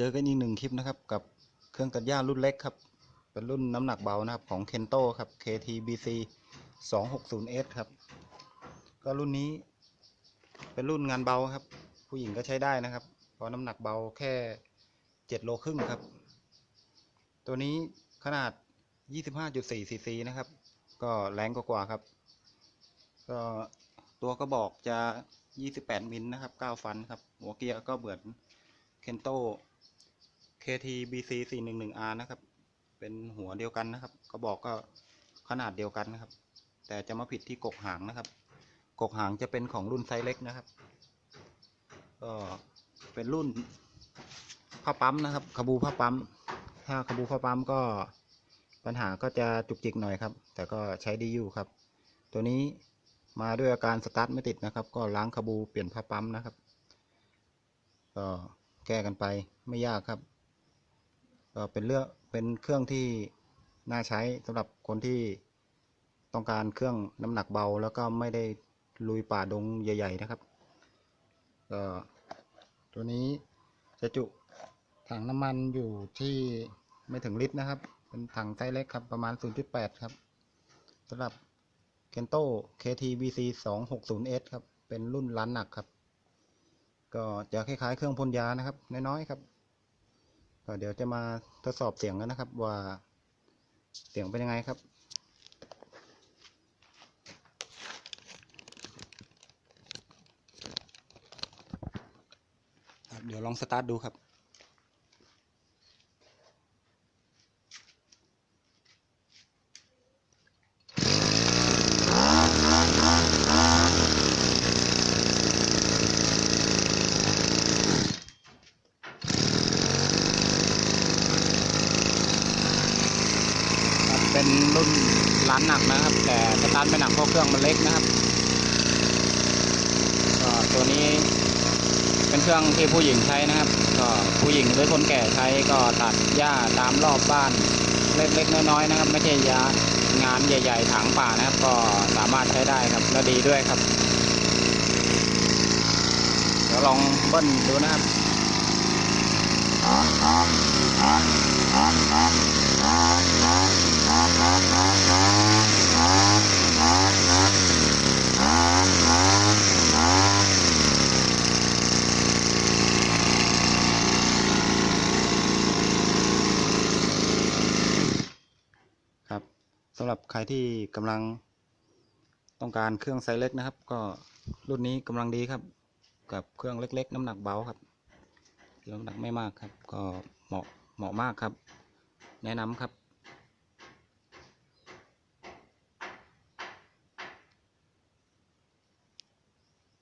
เจอกันอีกหนึ่งคลิปนะครับ กับเครื่องตัดหญ้ารุ่นเล็กครับ เป็นรุ่นน้ำหนักเบานะครับของ Kento ครับ KTBC 260S ครับ ก็รุ่นนี้ เป็นรุ่นงานเบาครับ ผู้หญิงก็ใช้ได้นะครับ เพราะน้ำหนักเบาแค่7โลครึ่งครับ ตัวนี้ขนาด 25.4ซีซีนะครับ ก็แรงกว่าครับ ก็ตัวกระบอกจะ 28 มิลนะครับ 9 ฟันครับ หัวเกียร์ก็เหมือน Kento KTBC 411R นะครับ เป็นหัวเดียวกันนะครับ กระบอกก็ขนาดเดียวกันนะครับ แต่จะมาผิดที่กกหางนะครับ กกหางจะเป็นของรุ่นไซส์เล็กนะครับ ก็เป็นรุ่นผ้าปั๊มนะครับขบูผ้าปั๊ม ถ้าขบูผ้าปั๊มก็ปัญหาก็จะจุกจิกหน่อยครับ แต่ก็ใช้ดีอยู่ครับ ตัวนี้มาด้วยอาการสตาร์ทไม่ติดนะครับ ก็ล้างขบูเปลี่ยนผ้าปั๊มนะครับ ก็แก้กันไปไม่ยากครับ ก็เป็นเรื่องเป็นเครื่องที่น่าใช้สำหรับคนที่ต้องการเครื่องน้ำหนักเบาแล้วก็ไม่ได้ลุยป่าดงใหญ่ ๆ นะครับก็ตัวนี้จะจุถังน้ำมันอยู่ที่ไม่ถึงลิตรนะครับ เป็นถังไซส์เล็กครับ ประมาณ 0.8 ครับสำหรับ Kento KTBC 260S ครับ เป็นรุ่นล้านหนักครับ ก็จะคล้ายๆ เครื่องพ่นยานะครับ น้อยๆครับ ก็เดี๋ยวจะมาทดสอบเสียงกันนะครับว่าเสียงเป็นยังไงครับครับเดี๋ยวลองสตาร์ทดูครับ เป็นรุ่นร้านหนักนะครับ แต่สตาร์ทไม่หนักเพราะเครื่องมันเล็กนะครับก็ตัวนี้เป็นเครื่องที่ผู้หญิงใช้นะครับ ก็ผู้หญิงหรือคนแก่ใช้ก็ตัดหญ้าตามรอบบ้านเล็กๆน้อยๆนะครับ ไม่ใช่ยางานใหญ่ ๆถังป่านะครับ ก็สามารถใช้ได้ครับและดีด้วยครับเดี๋ยวลองเบิ้ลดูนะครับครับ สำหรับใครที่กำลังต้องการเครื่องไซส์เล็กนะครับ ก็รุ่นนี้กำลังดีครับ กับเครื่องเล็ก ๆ น้ำหนักเบาครับน้ำหนักไม่มากครับ ก็เหมาะเหมาะมากครับ แนะนำครับ